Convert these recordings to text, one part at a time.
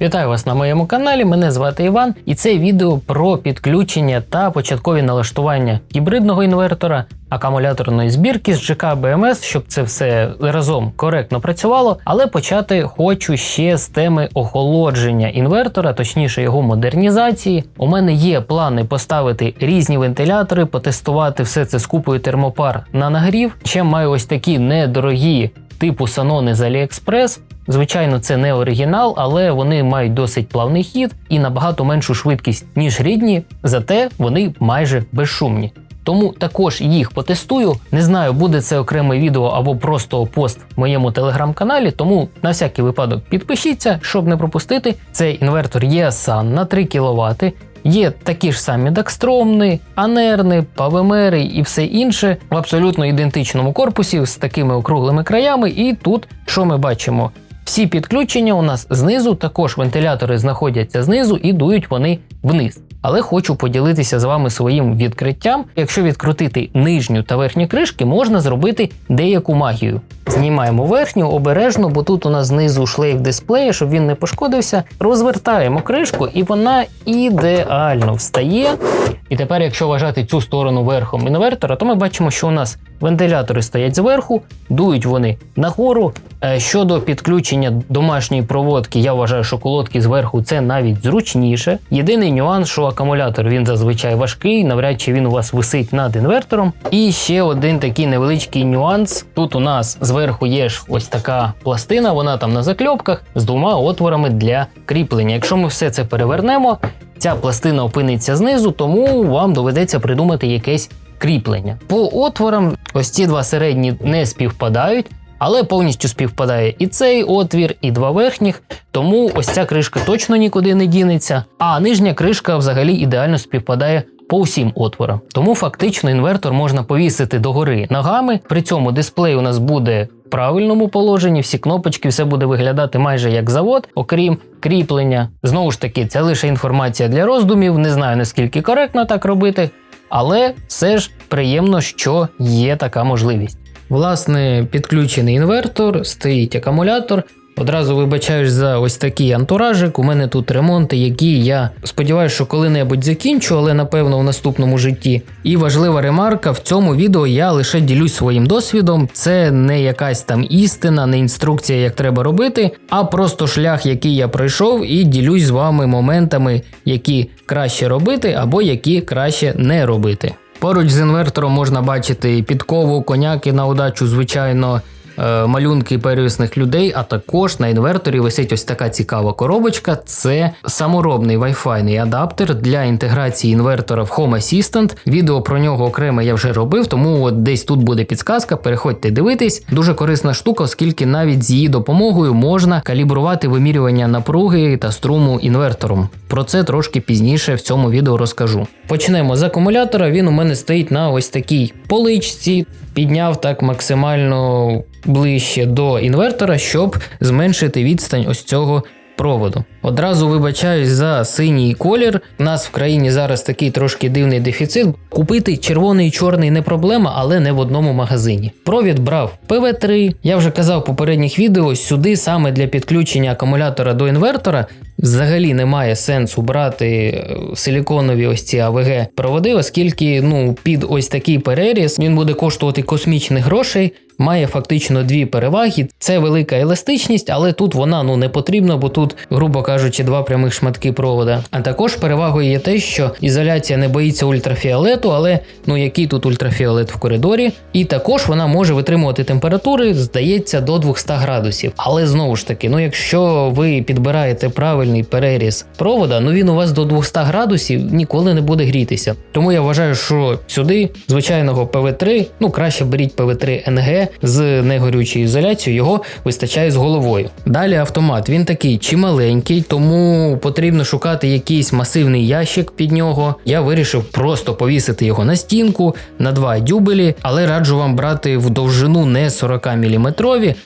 Вітаю вас на моєму каналі. Мене звати Іван, і це відео про підключення та початкові налаштування гібридного інвертора, акумуляторної збірки з ЖК БМС, щоб це все разом коректно працювало. Але почати хочу ще з теми охолодження інвертора, точніше його модернізації. У мене є плани поставити різні вентилятори, потестувати все це з купою термопар на нагрів. Ще маю ось такі недорогі типу Санони з AliExpress. Звичайно, це не оригінал, але вони мають досить плавний хід і набагато меншу швидкість, ніж рідні, зате вони майже безшумні. Тому також їх потестую. Не знаю, буде це окреме відео або просто пост в моєму телеграм-каналі. Тому на всякий випадок підпишіться, щоб не пропустити. Цей інвертор ESAN на 3 кВт. Є такі ж самі дакстромни, анерни, павемери і все інше в абсолютно ідентичному корпусі з такими округлими краями. І тут що ми бачимо? Всі підключення у нас знизу, також вентилятори знаходяться знизу і дують вони вниз. Але хочу поділитися з вами своїм відкриттям. Якщо відкрутити нижню та верхню кришки, можна зробити деяку магію. Знімаємо верхню обережно, бо тут у нас знизу шлейф дисплея, щоб він не пошкодився. Розвертаємо кришку, і вона ідеально встає. І тепер, якщо вважати цю сторону верхом інвертора, то ми бачимо, що у нас вентилятори стоять зверху, дують вони нагору. Е, Щодо підключення домашньої проводки, я вважаю, що колодки зверху це навіть зручніше. Єдиний нюанс, що акумулятор він зазвичай важкий, навряд чи він у вас висить над інвертором. І ще один такий невеличкий нюанс. Тут у нас зверху є ж ось така пластина, вона там на закльопках з двома отворами для кріплення. Якщо ми все це перевернемо, ця пластина опиниться знизу, тому вам доведеться придумати якесь кріплення. По отворам, ось ці два середні не співпадають. Але повністю співпадає і цей отвір, і два верхніх, тому ось ця кришка точно нікуди не дінеться. А нижня кришка взагалі ідеально співпадає по усім отворам. Тому фактично інвертор можна повісити догори ногами. При цьому дисплей у нас буде в правильному положенні, всі кнопочки, все буде виглядати майже як завод, окрім кріплення. Знову ж таки, це лише інформація для роздумів. Не знаю наскільки коректно так робити, але все ж приємно, що є така можливість. Власне, підключений інвертор, стоїть акумулятор. Одразу вибачаюсь за ось такий антуражик. У мене тут ремонти, які я сподіваюся, що коли-небудь закінчу, але напевно в наступному житті. І важлива ремарка: в цьому відео я лише ділюсь своїм досвідом. Це не якась там істина, не інструкція, як треба робити, а просто шлях, який я пройшов, і ділюсь з вами моментами, які краще робити або які краще не робити. Поруч з інвертором можна бачити підкову, коняки на удачу, звичайно, малюнки первісних людей, а також на інверторі висить ось така цікава коробочка. Це саморобний Wi-Fi адаптер для інтеграції інвертора в Home Assistant. Відео про нього окремо я вже робив, тому от десь тут буде підсказка. Переходьте дивитись. Дуже корисна штука, оскільки навіть з її допомогою можна калібрувати вимірювання напруги та струму інвертором. Про це трошки пізніше в цьому відео розкажу. Почнемо з акумулятора. Він у мене стоїть на ось такій поличці. Підняв так максимально ближче до інвертора, щоб зменшити відстань ось цього проводу. Одразу вибачаюсь за синій колір. У нас в країні зараз такий трошки дивний дефіцит. Купити червоний і чорний не проблема, але не в одному магазині. Провід брав ПВ3. Я вже казав в попередніх відео, сюди саме для підключення акумулятора до інвертора взагалі немає сенсу брати е, силіконові ось ці АВГ проводи, оскільки ну під ось такий переріз він буде коштувати космічних грошей. Має фактично дві переваги. Це велика еластичність, але тут вона ну не потрібна, бо тут, грубо кажучи, два прямих шматки провода. А також перевагою є те, що ізоляція не боїться ультрафіолету, але ну який тут ультрафіолет в коридорі, і також вона може витримувати температури, здається, до 200 градусів. Але знову ж таки, ну якщо ви підбираєте правильний переріз провода, ну він у вас до 200 градусів ніколи не буде грітися. Тому я вважаю, що сюди звичайного ПВ3, ну краще беріть ПВ3 НГ з негорючою ізоляцією, його вистачає з головою. Далі автомат. Він такий чималенький, тому потрібно шукати якийсь масивний ящик під нього. Я вирішив просто повісити його на стінку на два дюбелі, але раджу вам брати в довжину не 40 мм,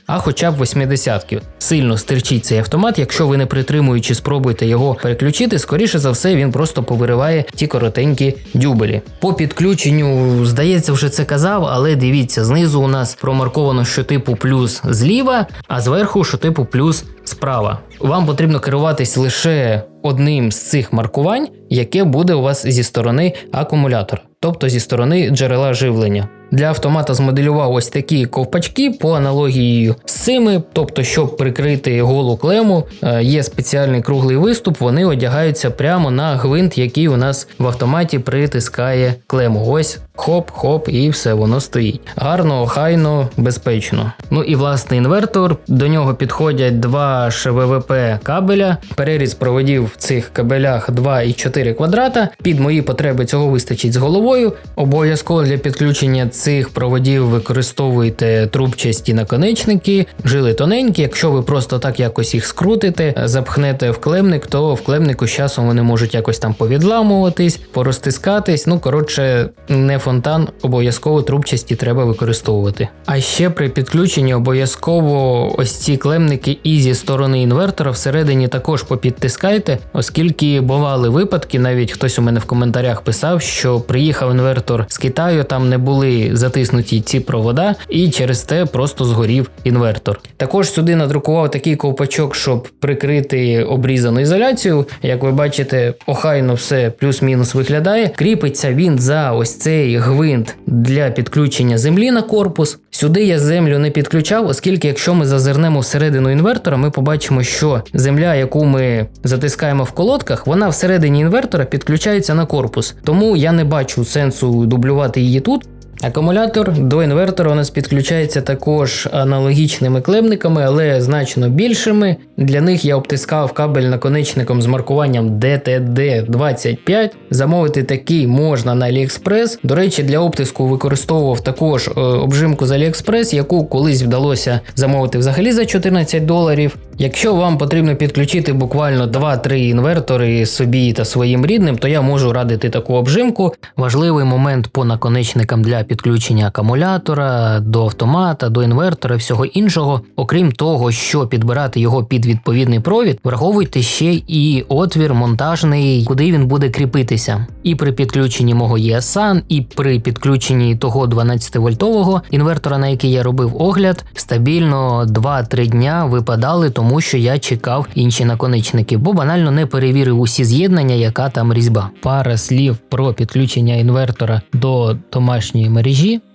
а хоча б 80 -ки. Сильно стирчить цей автомат. Якщо ви не притримуючи, спробуєте його переключити, скоріше за все, він просто повириває ті коротенькі дюбелі. По підключенню, здається, вже це казав, але дивіться, знизу у нас промарковано, що типу плюс зліва, а зверху, що типу плюс справа. Вам потрібно керуватись лише одним з цих маркувань, яке буде у вас зі сторони акумулятора, тобто зі сторони джерела живлення. Для автомата змоделював ось такі ковпачки по аналогії з цими, тобто, щоб прикрити голу клему, е, є спеціальний круглий виступ, вони одягаються прямо на гвинт, який у нас в автоматі притискає клему. Ось хоп-хоп, і все воно стоїть. Гарно, охайно, безпечно. Ну і власний інвертор. До нього підходять два ШВВП кабеля. Переріз проводів в цих кабелях 2,4 квадрата. Під мої потреби цього вистачить з головою. Обов'язково для підключення цих проводів використовуйте трубчасті наконечники, жили тоненькі. Якщо ви просто так якось їх скрутите, запхнете в клемник, то в клемнику з часом вони можуть якось там повідламуватись, порозтискатись. Ну коротше, не фонтан, обов'язково трубчасті треба використовувати. А ще при підключенні обов'язково ось ці клемники і зі сторони інвертора всередині також попідтискайте, оскільки бували випадки, навіть хтось у мене в коментарях писав, що приїхав інвертор з Китаю, там не були затиснуті ці провода, і через те просто згорів інвертор. Також сюди надрукував такий ковпачок, щоб прикрити обрізану ізоляцію. Як ви бачите, охайно все плюс-мінус виглядає. Кріпиться він за ось цей гвинт для підключення землі на корпус. Сюди я землю не підключав, оскільки, якщо ми зазирнемо всередину інвертора, ми побачимо, що земля, яку ми затискаємо в колодках, вона всередині інвертора підключається на корпус. Тому я не бачу сенсу дублювати її тут. Акумулятор до інвертора у нас підключається також аналогічними клемниками, але значно більшими. Для них я обтискав кабель наконечником з маркуванням DTD25. Замовити такий можна на AliExpress. До речі, для обтиску використовував також е, обжимку з AliExpress, яку колись вдалося замовити взагалі за 14 доларів. Якщо вам потрібно підключити буквально 2-3 інвертори собі та своїм рідним, то я можу радити таку обжимку. Важливий момент по наконечникам для підключення акумулятора до автомата, до інвертора, всього іншого. Окрім того, що підбирати його під відповідний провід, враховуйте ще і отвір монтажний, куди він буде кріпитися. І при підключенні мого ESAN, і при підключенні того 12 вольтового інвертора, на який я робив огляд, стабільно 2-3 дня випадали, тому що я чекав інші наконечники, бо банально не перевірив усі з'єднання, яка там різьба. Пара слів про підключення інвертора до домашньої мережі.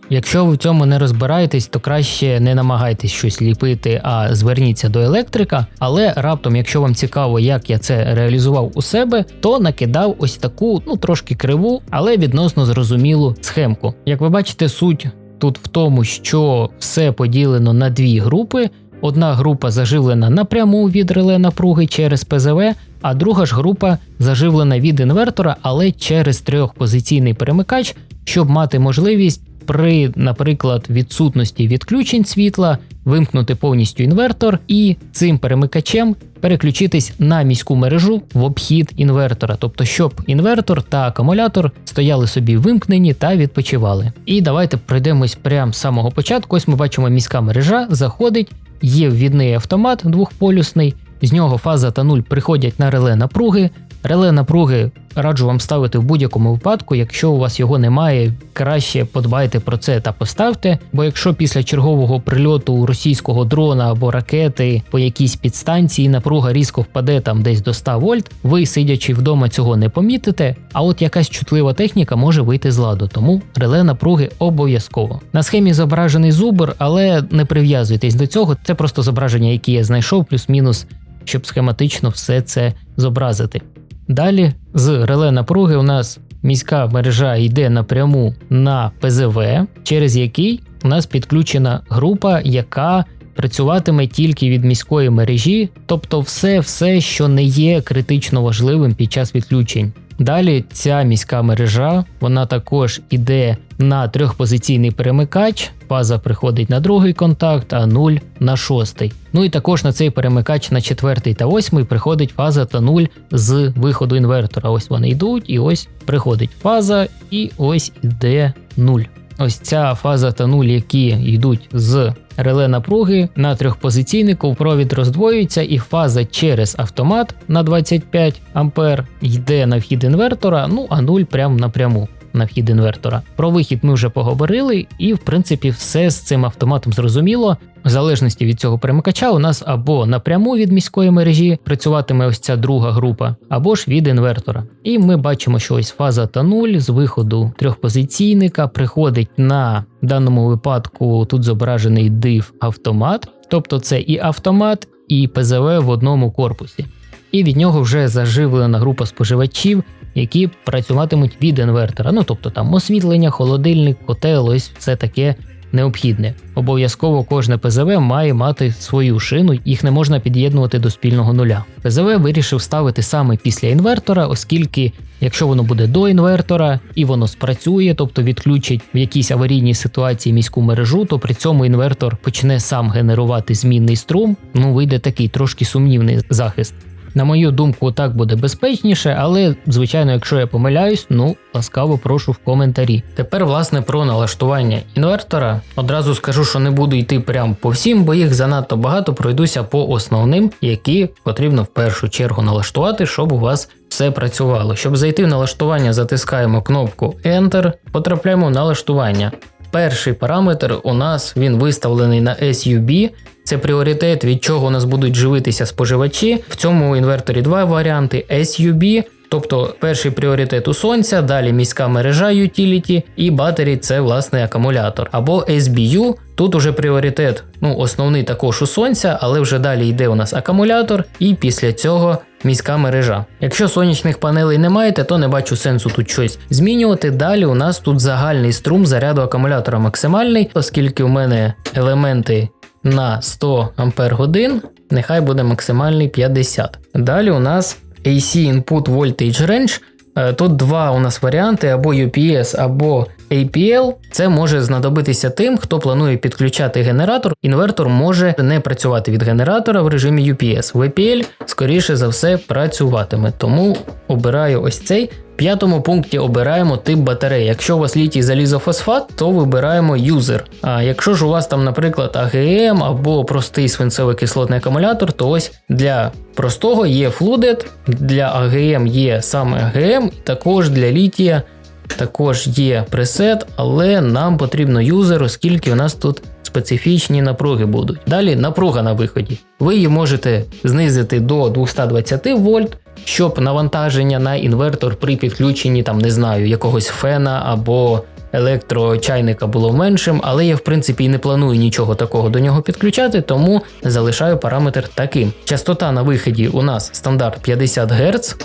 Якщо ви в цьому не розбираєтесь, то краще не намагайтесь щось ліпити, а зверніться до електрика. Але раптом, якщо вам цікаво, як я це реалізував у себе, то накидав ось таку, ну трошки криву, але відносно зрозумілу схемку. Як ви бачите, суть тут в тому, що все поділено на дві групи. Одна група заживлена напряму від реле напруги через ПЗВ, а друга ж група заживлена від інвертора, але через трьохпозиційний перемикач, щоб мати можливість при, наприклад, відсутності відключень світла вимкнути повністю інвертор і цим перемикачем переключитись на міську мережу в обхід інвертора, тобто, щоб інвертор та акумулятор стояли собі вимкнені та відпочивали. І давайте пройдемось прямо з самого початку. Ось ми бачимо, міська мережа заходить. Є ввідний автомат двохполюсний, з нього фаза та нуль приходять на реле напруги. Реле напруги раджу вам ставити в будь-якому випадку. Якщо у вас його немає, краще подбайте про це та поставте. Бо якщо після чергового прильоту російського дрона або ракети по якійсь підстанції напруга різко впаде там десь до 100 вольт, ви сидячи вдома цього не помітите. А от якась чутлива техніка може вийти з ладу, тому реле напруги обов'язково. На схемі зображений зубр, але не прив'язуйтесь до цього. Це просто зображення, яке я знайшов, плюс-мінус, щоб схематично все це зобразити. Далі з реле напруги у нас міська мережа йде напряму на ПЗВ, через який у нас підключена група, яка працюватиме тільки від міської мережі, тобто все, все, що не є критично важливим під час відключень. Далі ця міська мережа вона також іде на трьохпозиційний перемикач. Фаза приходить на другий контакт, а 0 на шостий. Ну і також на цей перемикач на четвертий та восьмий приходить фаза та 0 з виходу інвертора. Ось вони йдуть, і ось приходить фаза, і ось іде 0. Ось ця фаза та 0, які йдуть з реле напруги на трьохпозиційнику провід роздвоюється, і фаза через автомат на 25 А йде на вхід інвертора, ну а нуль прямо напряму. На вхід інвертора. Про вихід ми вже поговорили, і в принципі все з цим автоматом зрозуміло. В залежності від цього перемикача, у нас або напряму від міської мережі працюватиме ось ця друга група, або ж від інвертора. І ми бачимо, що ось фаза та нуль з виходу трьохпозиційника приходить на в даному випадку тут зображений див автомат, тобто це і автомат, і ПЗВ в одному корпусі. І від нього вже заживлена група споживачів, які працюватимуть від інвертора. Ну тобто там освітлення, холодильник, котел, ось все таке необхідне. Обов'язково кожне ПЗВ має мати свою шину, їх не можна під'єднувати до спільного нуля. ПЗВ вирішив ставити саме після інвертора, оскільки якщо воно буде до інвертора і воно спрацює, тобто відключить в якійсь аварійній ситуації міську мережу, то при цьому інвертор почне сам генерувати змінний струм. Ну вийде такий трошки сумнівний захист. На мою думку, так буде безпечніше, але звичайно, якщо я помиляюсь, ну ласкаво прошу в коментарі. Тепер, власне, про налаштування інвертора. Одразу скажу, що не буду йти прямо по всім, бо їх занадто багато пройдуся по основним, які потрібно в першу чергу налаштувати, щоб у вас все працювало. Щоб зайти в налаштування, затискаємо кнопку Enter, потрапляємо в налаштування. Перший параметр у нас він виставлений на SUB, це пріоритет, від чого у нас будуть живитися споживачі. В цьому інверторі два варіанти SUB, тобто перший пріоритет у сонця, далі міська мережа utility і батарі це власне акумулятор. Або SBU, тут уже пріоритет, ну основний також у сонця, але вже далі йде у нас акумулятор, і після цього. Міська мережа. Якщо сонячних панелей не маєте, то не бачу сенсу тут щось змінювати. Далі у нас тут загальний струм заряду акумулятора максимальний, оскільки у мене елементи на 100 Ампер нехай буде максимальний 50. Далі у нас AC Input Voltage Range. Е, тут два у нас варіанти: або UPS, або APL. Це може знадобитися тим, хто планує підключати генератор. Інвертор може не працювати від генератора в режимі UPS. В APL, скоріше за все, працюватиме. Тому обираю ось цей п'ятому пункті обираємо тип батареї. Якщо у вас літій залізофосфат, то вибираємо юзер. А якщо ж у вас там, наприклад, АГМ або простий свинцево кислотний акумулятор, то ось для простого є Flooded, для АГМ є саме АГМ, також для літія. Також є пресет, але нам потрібно юзер, оскільки у нас тут специфічні напруги будуть. Далі напруга на виході. Ви її можете знизити до 220 вольт, щоб навантаження на інвертор при підключенні там не знаю, якогось фена або електрочайника було меншим, але я в принципі і не планую нічого такого до нього підключати, тому залишаю параметр таким. Частота на виході у нас стандарт 50 Гц.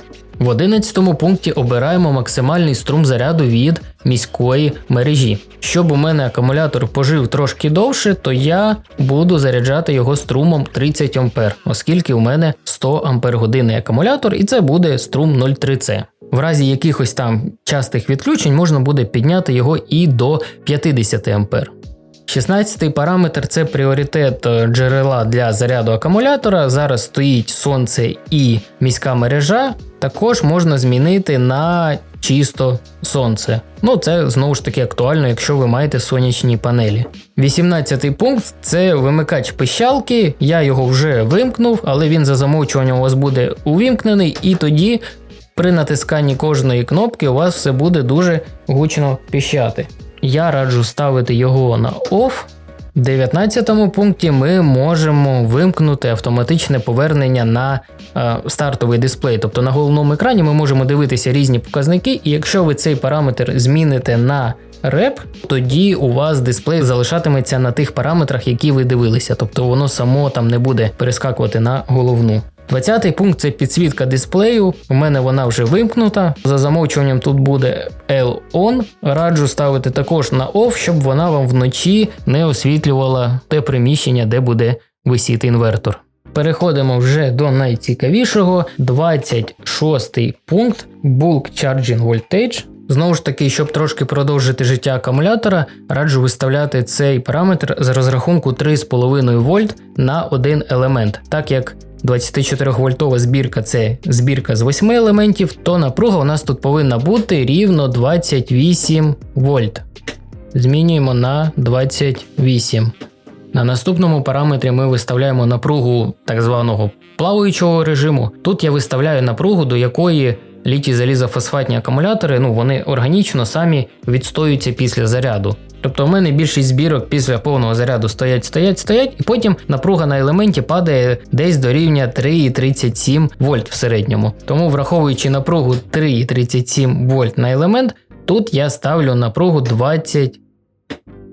В 11 пункті обираємо максимальний струм заряду від міської мережі. Щоб у мене акумулятор пожив трошки довше, то я буду заряджати його струмом 30 А, оскільки у мене 100 Ампер годинний акумулятор, і це буде струм 0,3C. В разі якихось там частих відключень можна буде підняти його і до 50 А. 16-й параметр це пріоритет е, джерела для заряду акумулятора. Зараз стоїть сонце і міська мережа. Також можна змінити на чисто сонце. Ну, це знову ж таки актуально, якщо ви маєте сонячні панелі. 18-й пункт це вимикач пищалки. Я його вже вимкнув, але він за замовчуванням у вас буде увімкнений, і тоді при натисканні кожної кнопки у вас все буде дуже гучно піщати. Я раджу ставити його на OFF. В 19 пункті ми можемо вимкнути автоматичне повернення на е, стартовий дисплей. Тобто на головному екрані ми можемо дивитися різні показники, і якщо ви цей параметр зміните на реп, тоді у вас дисплей залишатиметься на тих параметрах, які ви дивилися. Тобто воно само там не буде перескакувати на головну. 20-й пункт це підсвітка дисплею. У мене вона вже вимкнута. За замовчуванням тут буде L-ON. Раджу ставити також на OFF, щоб вона вам вночі не освітлювала те приміщення, де буде висіти інвертор. Переходимо вже до найцікавішого. 26-й пункт Bulk Charging Voltage. Знову ж таки, щоб трошки продовжити життя акумулятора, раджу виставляти цей параметр з розрахунку 3,5 вольт на один елемент, так як 24 вольтова збірка це збірка з 8 елементів, то напруга у нас тут повинна бути рівно 28 вольт. Змінюємо на 28. На наступному параметрі ми виставляємо напругу так званого плаваючого режиму. Тут я виставляю напругу, до якої літій залізофосфатні акумулятори, ну вони органічно самі відстоюються після заряду. Тобто в мене більшість збірок після повного заряду стоять, стоять, стоять, і потім напруга на елементі падає десь до рівня 3,37 вольт в середньому. Тому, враховуючи напругу 3,37 вольт на елемент, тут я ставлю напругу 20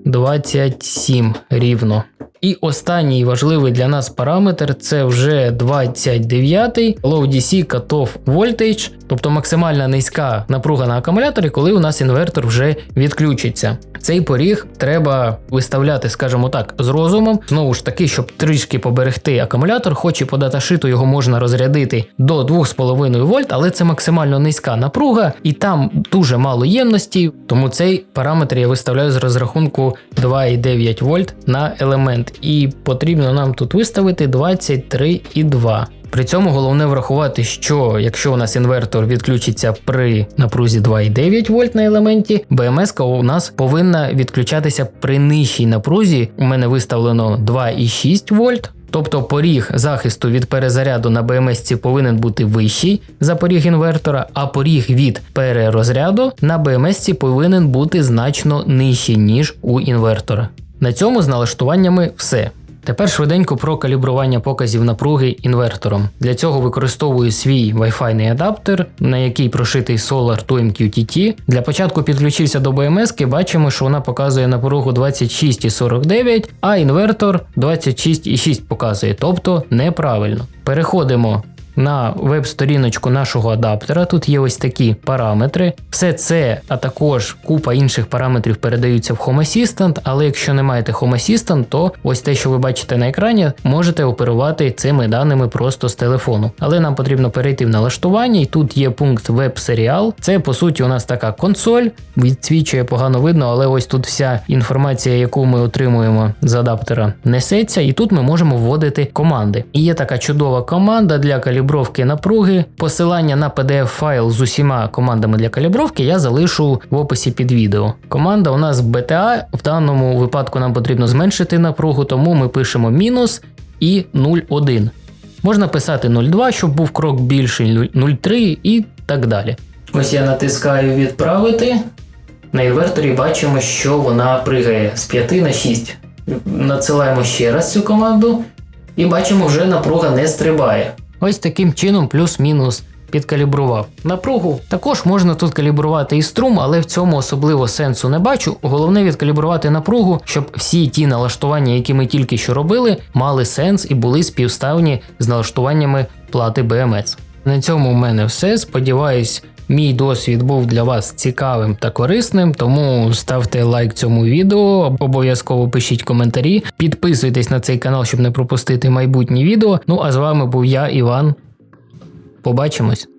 27 рівно. І останній важливий для нас параметр це вже 29-й Low DC Cutoff Voltage, тобто максимальна низька напруга на акумуляторі, коли у нас інвертор вже відключиться. Цей поріг треба виставляти, скажімо так, з розумом. Знову ж таки, щоб трішки поберегти акумулятор, хоч і по даташиту його можна розрядити до 2,5 вольт, але це максимально низька напруга, і там дуже мало ємності, тому цей параметр я виставляю з розрахунку 2,9 вольт на елемент. І потрібно нам тут виставити 23,2. При цьому головне врахувати, що якщо у нас інвертор відключиться при напрузі 2,9 вольт на елементі, БМС у нас повинна відключатися при нижчій напрузі. У мене виставлено 2,6 вольт. Тобто поріг захисту від перезаряду на БМС повинен бути вищий за поріг інвертора, а поріг від перерозряду на БМС повинен бути значно нижчий, ніж у інвертора. На цьому з налаштуваннями все. Тепер швиденько про калібрування показів напруги інвертором. Для цього використовую свій Wi-Fi адаптер, на який прошитий Solar 2 MQTT. Для початку підключився до BMS, бачимо, що вона показує напругу 26,49, а інвертор 26,6 показує, тобто неправильно. Переходимо на веб-сторіночку нашого адаптера. Тут є ось такі параметри. Все це, а також купа інших параметрів передаються в Home Assistant, але якщо не маєте Home Assistant, то ось те, що ви бачите на екрані, можете оперувати цими даними просто з телефону. Але нам потрібно перейти в налаштування, і тут є пункт веб-серіал. Це по суті у нас така консоль, відсвічує погано видно, але ось тут вся інформація, яку ми отримуємо з адаптера, несеться, і тут ми можемо вводити команди. І є така чудова команда для калібрування калібровки напруги. Посилання на pdf файл з усіма командами для калібровки я залишу в описі під відео. Команда у нас BTA, в даному випадку нам потрібно зменшити напругу, тому ми пишемо мінус і 0,1. Можна писати 0,2, щоб був крок більший 0,3 і так далі. Ось я натискаю відправити. На інверторі бачимо, що вона пригає з 5 на 6. Надсилаємо ще раз цю команду і бачимо, вже напруга не стрибає. Ось таким чином плюс-мінус підкалібрував. Напругу також можна тут калібрувати і струм, але в цьому особливо сенсу не бачу. Головне відкалібрувати напругу, щоб всі ті налаштування, які ми тільки що робили, мали сенс і були співставні з налаштуваннями плати BMS. На цьому в мене все. Сподіваюсь, Мій досвід був для вас цікавим та корисним, тому ставте лайк цьому відео, обов'язково пишіть коментарі, підписуйтесь на цей канал, щоб не пропустити майбутні відео. Ну а з вами був я, Іван. Побачимось!